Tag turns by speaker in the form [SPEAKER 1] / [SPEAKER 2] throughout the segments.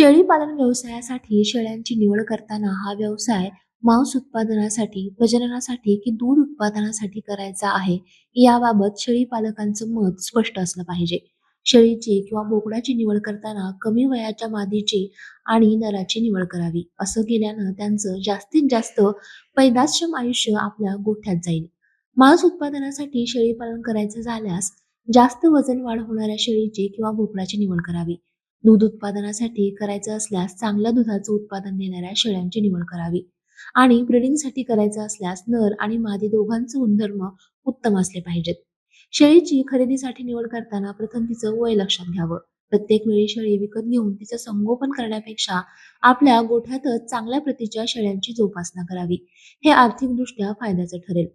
[SPEAKER 1] शेळी पालन व्यवसायासाठी शेळ्यांची निवड करताना हा व्यवसाय मांस उत्पादनासाठी, प्रजननासाठी की दूध उत्पादनासाठी करायचा आहे याबाबत शेळी पालकांचं मत स्पष्ट असलं पाहिजे. शेळीची किंवा बोकडाची निवड करताना कमी वयाच्या मादीची आणि नराची निवड करावी. असं केल्यानं त्यांचं जास्तीत जास्त पैदासक्षम आयुष्य आपल्या गोठ्यात जाईल. मांस उत्पादनासाठी शेळी पालन करायचं झाल्यास जास्त वजन वाढ होणाऱ्या शेळीची किंवा बोकडाची निवड करावी. दूध उत्पादनासाठी करायचं असल्यास चांगल्या दुधाचं उत्पादन देणाऱ्या शेळ्यांची निवड करावी आणि ब्रीडिंगसाठी करायचं असल्यास नर आणि मादी दोघांचे गुणधर्म उत्तम असले पाहिजेत. शेळीची खरेदीसाठी निवड करताना प्रथम तिचं वय लक्षात घ्यावं. प्रत्येक वेळी शेळी विकत घेऊन तिचं संगोपन करण्यापेक्षा आपल्या गोठ्यातच चांगल्या प्रतीच्या शेळ्यांची जोपासना करावी. हे आर्थिकदृष्ट्या फायद्याचं ठरेल.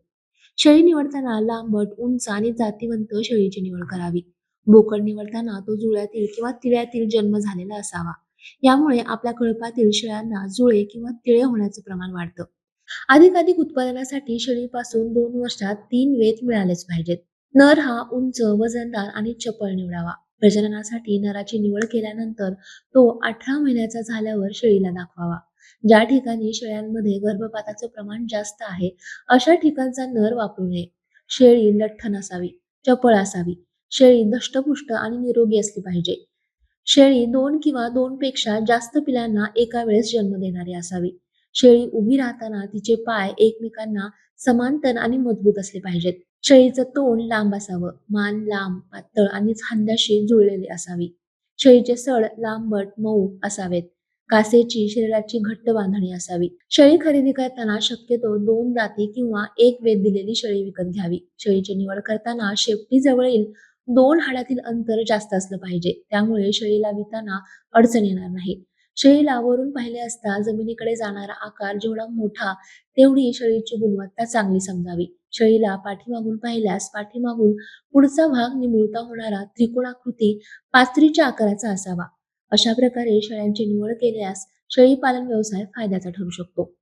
[SPEAKER 1] शेळी निवडताना लांबट, उंच आणि जातीवंत शेळीची निवड करावी. बोकड निवडताना तो जुळ्यातील किंवा तिळ्यातील जन्म झालेला असावा. यामुळे आपल्या कळपातील शेळ्यांना जुळे किंवा तिळे होण्याचं प्रमाण वाढतं. अधिकाधिक उत्पादनासाठी शेळीपासून दोन वर्षात तीन वेत मिळालेच पाहिजेत. नर हा उंच, वजनदार आणि चपळ निवडावा. प्रजननासाठी नराची निवड केल्यानंतर तो अठरा महिन्याचा झाल्यावर शेळीला दाखवावा. ज्या ठिकाणी शेळ्यांमध्ये गर्भपाताचं प्रमाण जास्त आहे अशा ठिकाणचा नर वापरू नये. शेळी लठ्ठ नसावी, चपळ असावी. शेळी दष्टपुष्ट आणि निरोगी असली पाहिजे. शेळी दोन किंवा दोनपेक्षा जास्त पिलांना एका वेळेस जन्म देणारी असावी. शेळी उभी राहताना तिचे पाय एकमेकांना समांतर आणि मजबूत असले पाहिजेत. शेळीचं तोंड लांब असावं, मान लांब, पातळ आणि खांद्याशी जुळलेली असावी. शेळीचे सड लांबट, मऊ असावेत. कासेची शरीराची घट्ट बांधणी असावी. शेळी खरेदी करताना शक्यतो दोन जाती किंवा एक वेद दिलेली शेळी विकत घ्यावी. शेळीची निवड करताना शेपटी जवळील दोन हाडातील अंतर जास्त असलं पाहिजे. त्यामुळे शेळीला विताना अडचण येणार नाही. शेळीला वरून पाहिले असता जमिनीकडे जाणारा आकार जेवढा मोठा तेवढी शेळीची गुणवत्ता चांगली समजावी. शेळीला पाठीमागून पाहिल्यास पाठीमागून पुढचा भाग निमुळता होणारा त्रिकोणाकृती पाचरीच्या आकाराचा असावा. अशा प्रकारे शेळ्यांची निवड केल्यास शेळी पालन व्यवसाय फायद्याचा ठरू शकतो.